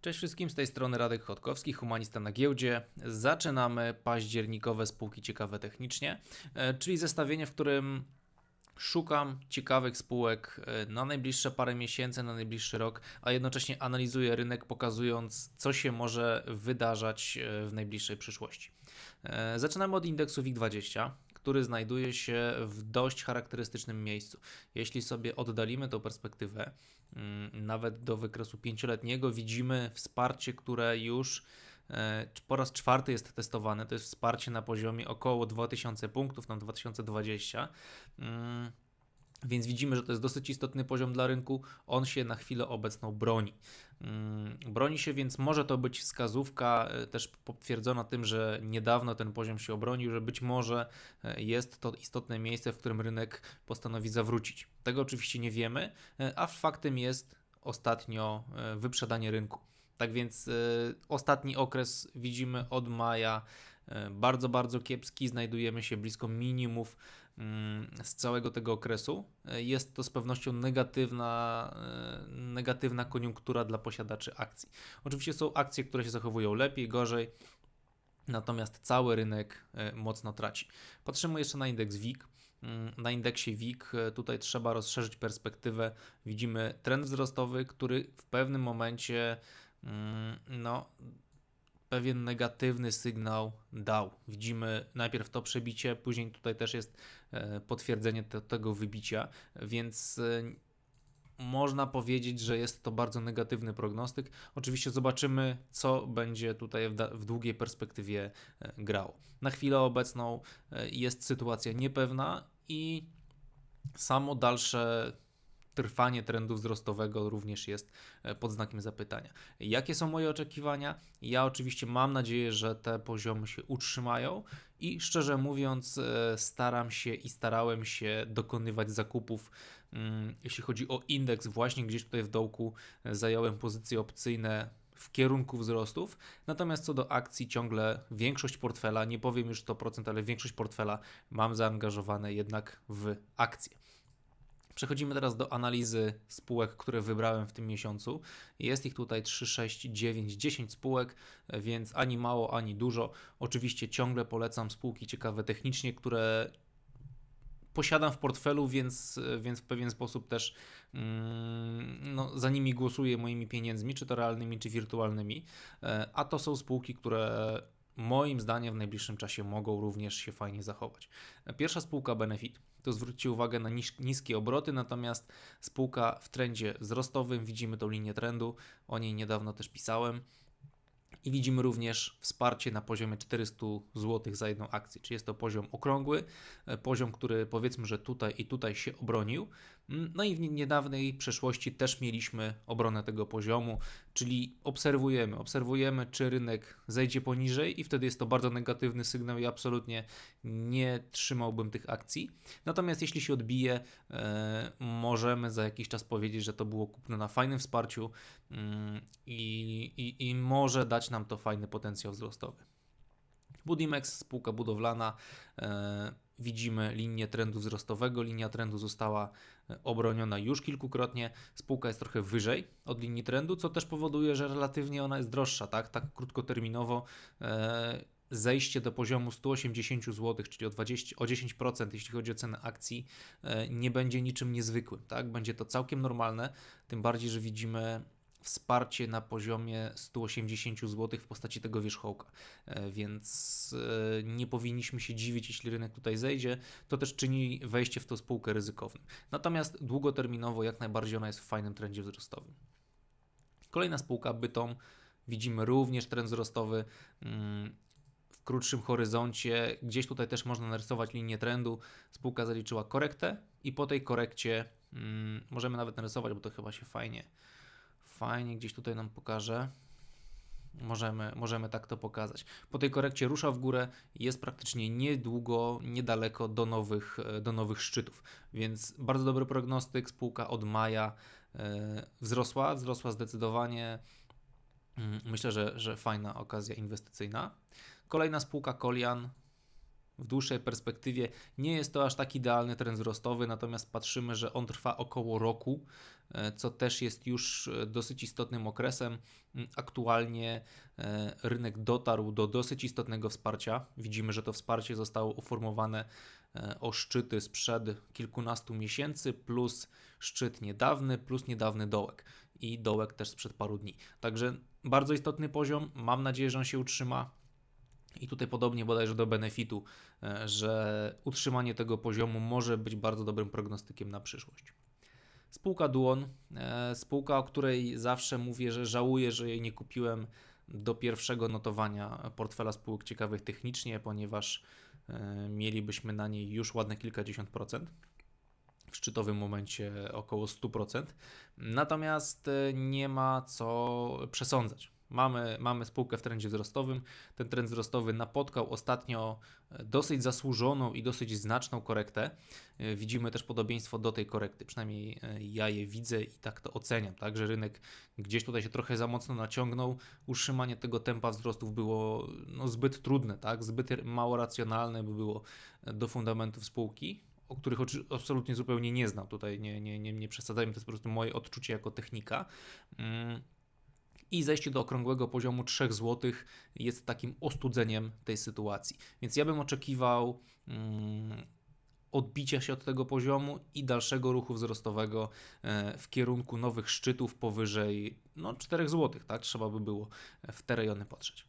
Cześć wszystkim, z tej strony Radek Chodkowski, humanista na giełdzie. Zaczynamy październikowe spółki ciekawe technicznie, e, czyli zestawienie, w którym szukam ciekawych spółek e, na najbliższe parę miesięcy, na najbliższy rok, a jednocześnie analizuję rynek, pokazując, co się może wydarzać e, w najbliższej przyszłości. Zaczynamy od indeksu WIG20 który znajduje się w dość charakterystycznym miejscu. Jeśli sobie oddalimy tę perspektywę, mm, nawet do wykresu pięcioletniego, widzimy wsparcie, które już e, po raz czwarty jest testowane. To jest wsparcie na poziomie około 2000 punktów na 2020. Więc widzimy, że to jest dosyć istotny poziom dla rynku. On się na chwilę obecną broni. Mm, broni się, więc może to być wskazówka e, też potwierdzona tym, że niedawno ten poziom się obronił, że być może e, jest to istotne miejsce, w którym rynek postanowi zawrócić. Tego oczywiście nie wiemy, e, a faktem jest ostatnio wyprzedanie rynku. Tak więc ostatni okres widzimy od maja bardzo, bardzo kiepski. Znajdujemy się blisko minimów z całego tego okresu. E, jest to z pewnością negatywna, e, negatywna koniunktura dla posiadaczy akcji. Oczywiście są akcje, które się zachowują lepiej, gorzej, natomiast cały rynek e, mocno traci. Patrzymy jeszcze na indeks WIG. Mm, na indeksie WIG tutaj trzeba rozszerzyć perspektywę. Widzimy trend wzrostowy, który w pewnym momencie mm, no, pewien negatywny sygnał dał. Widzimy najpierw to przebicie, później tutaj też jest e, potwierdzenie te, tego wybicia, więc e, można powiedzieć, że jest to bardzo negatywny prognostyk. Oczywiście zobaczymy, co będzie tutaj w, w długiej perspektywie e, grało. Na chwilę obecną jest sytuacja niepewna i samo dalsze trwanie trendu wzrostowego również jest e, pod znakiem zapytania. Jakie są moje oczekiwania? Ja oczywiście mam nadzieję, że te poziomy się utrzymają i szczerze mówiąc, e, staram się i starałem się dokonywać zakupów. Mm, jeśli chodzi o indeks, właśnie gdzieś tutaj w dołku e, zająłem pozycje opcyjne w kierunku wzrostów. Natomiast co do akcji, ciągle większość portfela, nie powiem już 100%, ale większość portfela mam zaangażowane jednak w akcje. Przechodzimy teraz do analizy spółek, które wybrałem w tym miesiącu. Jest ich tutaj 3, 6, 9, 10 spółek, więc ani mało, ani dużo. Oczywiście ciągle polecam spółki ciekawe technicznie, które posiadam w portfelu, więc, więc w pewien sposób też mm, no, za nimi głosuję moimi pieniędzmi, czy to realnymi, czy wirtualnymi. E, a to są spółki, które moim zdaniem w najbliższym czasie mogą również się fajnie zachować. Pierwsza spółka Benefit to zwróćcie uwagę na niskie obroty, natomiast spółka w trendzie wzrostowym, widzimy tą linię trendu, o niej niedawno też pisałem. I widzimy również wsparcie na poziomie 400 zł za jedną akcję, czyli jest to poziom okrągły, e, poziom, który powiedzmy, że tutaj i tutaj się obronił. Mm, no i w niedawnej przeszłości też mieliśmy obronę tego poziomu, czyli obserwujemy, obserwujemy, czy rynek zejdzie poniżej i wtedy jest to bardzo negatywny sygnał i absolutnie nie trzymałbym tych akcji. Natomiast jeśli się odbije, e, możemy za jakiś czas powiedzieć, że to było kupno na fajnym wsparciu mm, i, i, i może dać nam to fajny potencjał wzrostowy. Budimex, spółka budowlana, e, widzimy linię trendu wzrostowego. Linia trendu została e, obroniona już kilkukrotnie. Spółka jest trochę wyżej od linii trendu, co też powoduje, że relatywnie ona jest droższa, tak, tak krótkoterminowo. E, zejście do poziomu 180 zł, czyli o, 20, o 10%, jeśli chodzi o cenę akcji, e, nie będzie niczym niezwykłym. Tak? Będzie to całkiem normalne, tym bardziej, że widzimy wsparcie na poziomie 180 zł w postaci tego wierzchołka, e, więc e, nie powinniśmy się dziwić, jeśli rynek tutaj zejdzie. To też czyni wejście w tą spółkę ryzykownym. Natomiast długoterminowo jak najbardziej ona jest w fajnym trendzie wzrostowym. Kolejna spółka Bytom. Widzimy również trend wzrostowy mm, w krótszym horyzoncie. Gdzieś tutaj też można narysować linię trendu. Spółka zaliczyła korektę i po tej korekcie mm, możemy nawet narysować, bo to chyba się fajnie fajnie gdzieś tutaj nam pokaże. Możemy, możemy tak to pokazać. Po tej korekcie rusza w górę, jest praktycznie niedługo, niedaleko do nowych, do nowych szczytów. Więc bardzo dobry prognostyk. Spółka od maja e, wzrosła, wzrosła zdecydowanie. Mm, myślę, że, że fajna okazja inwestycyjna. Kolejna spółka Kolian w dłuższej perspektywie nie jest to aż tak idealny trend wzrostowy, natomiast patrzymy, że on trwa około roku, e, co też jest już e, dosyć istotnym okresem. Mm, aktualnie e, rynek dotarł do dosyć istotnego wsparcia. Widzimy, że to wsparcie zostało uformowane o szczyty sprzed kilkunastu miesięcy, plus szczyt niedawny, plus niedawny dołek i dołek też sprzed paru dni. Także bardzo istotny poziom. Mam nadzieję, że on się utrzyma. I tutaj podobnie bodajże do benefitu, e, że utrzymanie tego poziomu może być bardzo dobrym prognostykiem na przyszłość. Spółka Duon, e, spółka, o której zawsze mówię, że żałuję, że jej nie kupiłem do pierwszego notowania portfela spółek ciekawych technicznie, ponieważ e, mielibyśmy na niej już ładne kilkadziesiąt procent w szczytowym momencie około 100%. Natomiast nie ma co przesądzać. Mamy, mamy spółkę w trendzie wzrostowym. Ten trend wzrostowy napotkał ostatnio e, dosyć zasłużoną i dosyć znaczną korektę. E, widzimy też podobieństwo do tej korekty, przynajmniej e, ja je widzę i tak to oceniam, tak, że rynek gdzieś tutaj się trochę za mocno naciągnął. Utrzymanie tego tempa wzrostów było no, zbyt trudne, tak, zbyt mało racjonalne by było do fundamentów spółki o których absolutnie zupełnie nie znam. Tutaj nie, nie, nie, nie przesadzajmy, to jest po prostu moje odczucie jako technika. I zejście do okrągłego poziomu 3 zł jest takim ostudzeniem tej sytuacji. Więc ja bym oczekiwał mm, odbicia się od tego poziomu i dalszego ruchu wzrostowego e, w kierunku nowych szczytów powyżej no, 4 zł. Tak? Trzeba by było w te rejony patrzeć.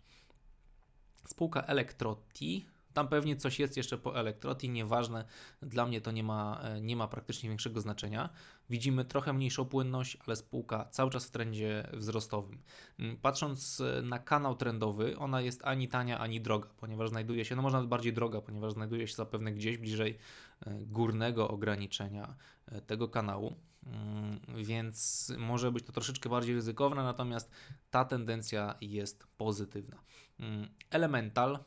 Spółka Electroti tam pewnie coś jest jeszcze po Elektroti, nieważne, dla mnie to nie ma, e, nie ma praktycznie większego znaczenia. Widzimy trochę mniejszą płynność, ale spółka cały czas w trendzie wzrostowym. Mm, patrząc e, na kanał trendowy, ona jest ani tania, ani droga, ponieważ znajduje się, no może nawet bardziej droga, ponieważ znajduje się zapewne gdzieś bliżej e, górnego ograniczenia tego kanału mm, więc może być to troszeczkę bardziej ryzykowne, natomiast ta tendencja jest pozytywna. Mm, Elemental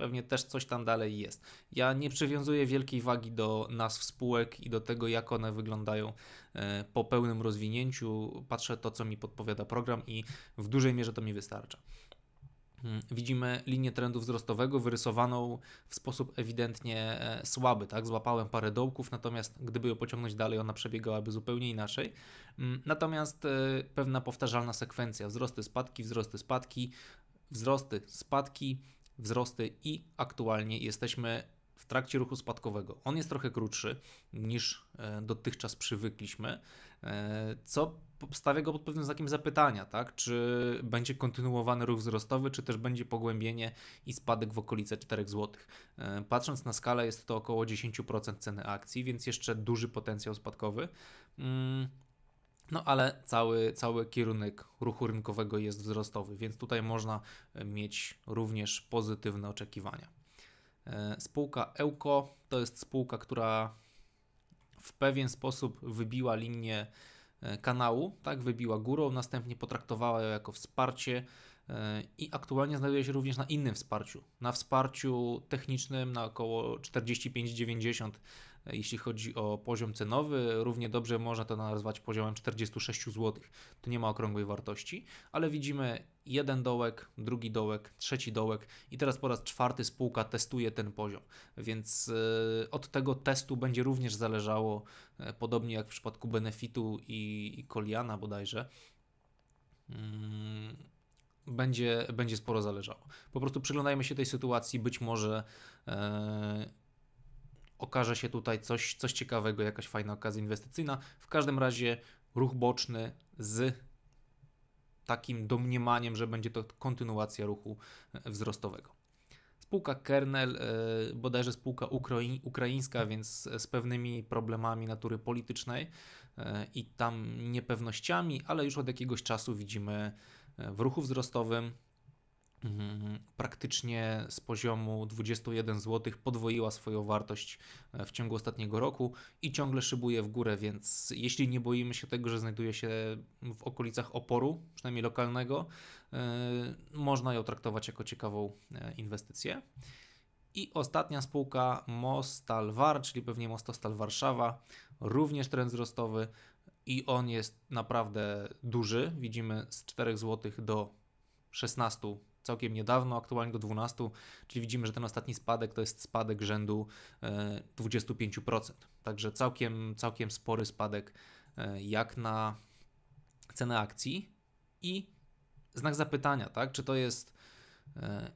pewnie też coś tam dalej jest. Ja nie przywiązuję wielkiej wagi do nazw spółek i do tego, jak one wyglądają e, po pełnym rozwinięciu. Patrzę to, co mi podpowiada program i w dużej mierze to mi wystarcza. Hmm, widzimy linię trendu wzrostowego wyrysowaną w sposób ewidentnie e, słaby. Tak? Złapałem parę dołków, natomiast gdyby ją pociągnąć dalej, ona przebiegałaby zupełnie inaczej. Hmm, natomiast e, pewna powtarzalna sekwencja: wzrosty, spadki, wzrosty, spadki, wzrosty, spadki wzrosty i aktualnie jesteśmy w trakcie ruchu spadkowego. On jest trochę krótszy niż e, dotychczas przywykliśmy, e, co stawia go pod pewnym znakiem zapytania, tak? czy będzie kontynuowany ruch wzrostowy, czy też będzie pogłębienie i spadek w okolice 4 zł. E, patrząc na skalę, jest to około 10% ceny akcji, więc jeszcze duży potencjał spadkowy. No ale cały, cały kierunek ruchu rynkowego jest wzrostowy, więc tutaj można e, mieć również pozytywne oczekiwania. E, spółka Ełko to jest spółka, która w pewien sposób wybiła linię e, kanału, tak, wybiła górą, następnie potraktowała ją jako wsparcie i aktualnie znajduje się również na innym wsparciu, na wsparciu technicznym na około 45,90 jeśli chodzi o poziom cenowy. Równie dobrze można to nazwać poziomem 46 zł. To nie ma okrągłej wartości, ale widzimy jeden dołek, drugi dołek, trzeci dołek i teraz po raz czwarty spółka testuje ten poziom. Więc e, od tego testu będzie również zależało, e, podobnie jak w przypadku Benefitu i, i Koliana bodajże. Będzie, będzie sporo zależało. Po prostu przyglądajmy się tej sytuacji, być może e, okaże się tutaj coś, coś ciekawego, jakaś fajna okazja inwestycyjna. W każdym razie ruch boczny z takim domniemaniem, że będzie to kontynuacja ruchu e, wzrostowego. Spółka Kernel, e, bodajże spółka ukraińska, więc z pewnymi problemami natury politycznej e, i tam niepewnościami, ale już od jakiegoś czasu widzimy w ruchu wzrostowym Mhm. praktycznie z poziomu 21 zł podwoiła swoją wartość e, w ciągu ostatniego roku i ciągle szybuje w górę, więc jeśli nie boimy się tego, że znajduje się w okolicach oporu, przynajmniej lokalnego, e, można ją traktować jako ciekawą e, inwestycję. I ostatnia spółka Mostalwar, czyli pewnie Mostostal Warszawa, również trend wzrostowy i on jest naprawdę duży. Widzimy z 4 zł do 16 całkiem niedawno, aktualnie do 12, czyli widzimy, że ten ostatni spadek to jest spadek rzędu e, 25%. Także całkiem, całkiem spory spadek e, jak na cenę akcji i znak zapytania, tak? Czy to jest e,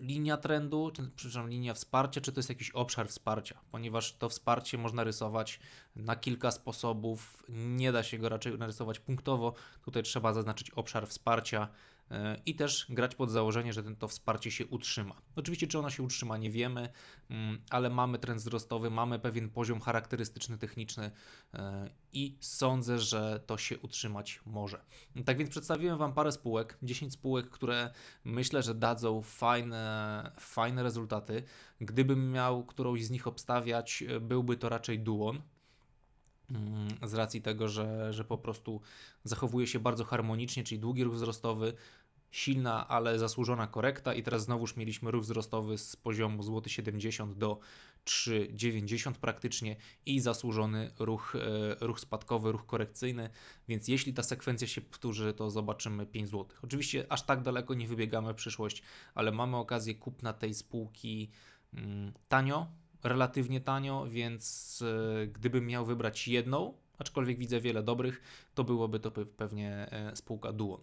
linia trendu, czy, przepraszam, linia wsparcia, czy to jest jakiś obszar wsparcia, ponieważ to wsparcie można rysować na kilka sposobów, nie da się go raczej narysować punktowo, tutaj trzeba zaznaczyć obszar wsparcia i też grać pod założenie, że ten, to wsparcie się utrzyma. Oczywiście, czy ono się utrzyma, nie wiemy, mm, ale mamy trend wzrostowy, mamy pewien poziom charakterystyczny, techniczny e, i sądzę, że to się utrzymać może. Tak więc przedstawiłem Wam parę spółek, 10 spółek, które myślę, że dadzą fajne, fajne rezultaty. Gdybym miał którąś z nich obstawiać, e, byłby to raczej Duon. Mm, Z racji tego, że, że po prostu zachowuje się bardzo harmonicznie, czyli długi ruch wzrostowy, silna, ale zasłużona korekta i teraz znowuż mieliśmy ruch wzrostowy z poziomu złoty 70 do 3,90 praktycznie i zasłużony ruch, e, ruch spadkowy, ruch korekcyjny, więc jeśli ta sekwencja się powtórzy, to zobaczymy 5 zł. Oczywiście aż tak daleko nie wybiegamy w przyszłość, ale mamy okazję kupna tej spółki mm, tanio, relatywnie tanio, więc e, gdybym miał wybrać jedną, aczkolwiek widzę wiele dobrych, to byłoby to pe- pewnie e, spółka Duon.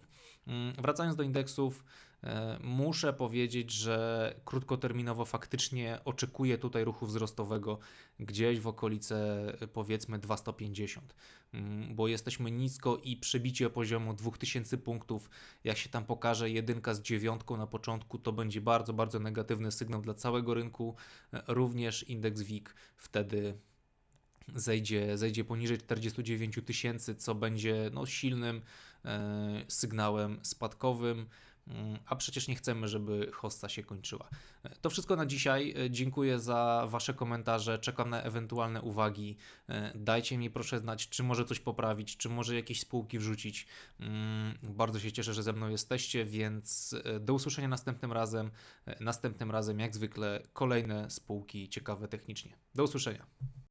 Mm, Wracając do indeksów, e, muszę powiedzieć, że krótkoterminowo faktycznie oczekuję tutaj ruchu wzrostowego gdzieś w okolice e, powiedzmy 250, Mm, bo jesteśmy nisko i przebicie poziomu 2000 punktów, jak się tam pokaże jedynka z dziewiątką na początku, to będzie bardzo, bardzo negatywny sygnał dla całego rynku, E, również indeks WIG wtedy zejdzie, zejdzie poniżej 49 tysięcy, co będzie no, silnym sygnałem spadkowym, mm, a przecież nie chcemy, żeby hossa się kończyła. E, To wszystko na dzisiaj. E, Dziękuję za Wasze komentarze, czekam na ewentualne uwagi. E, Dajcie mi proszę znać, czy może coś poprawić, czy może jakieś spółki wrzucić. Mm, Bardzo się cieszę, że ze mną jesteście, więc e, do usłyszenia następnym razem. E, Następnym razem, jak zwykle, kolejne spółki ciekawe technicznie. Do usłyszenia.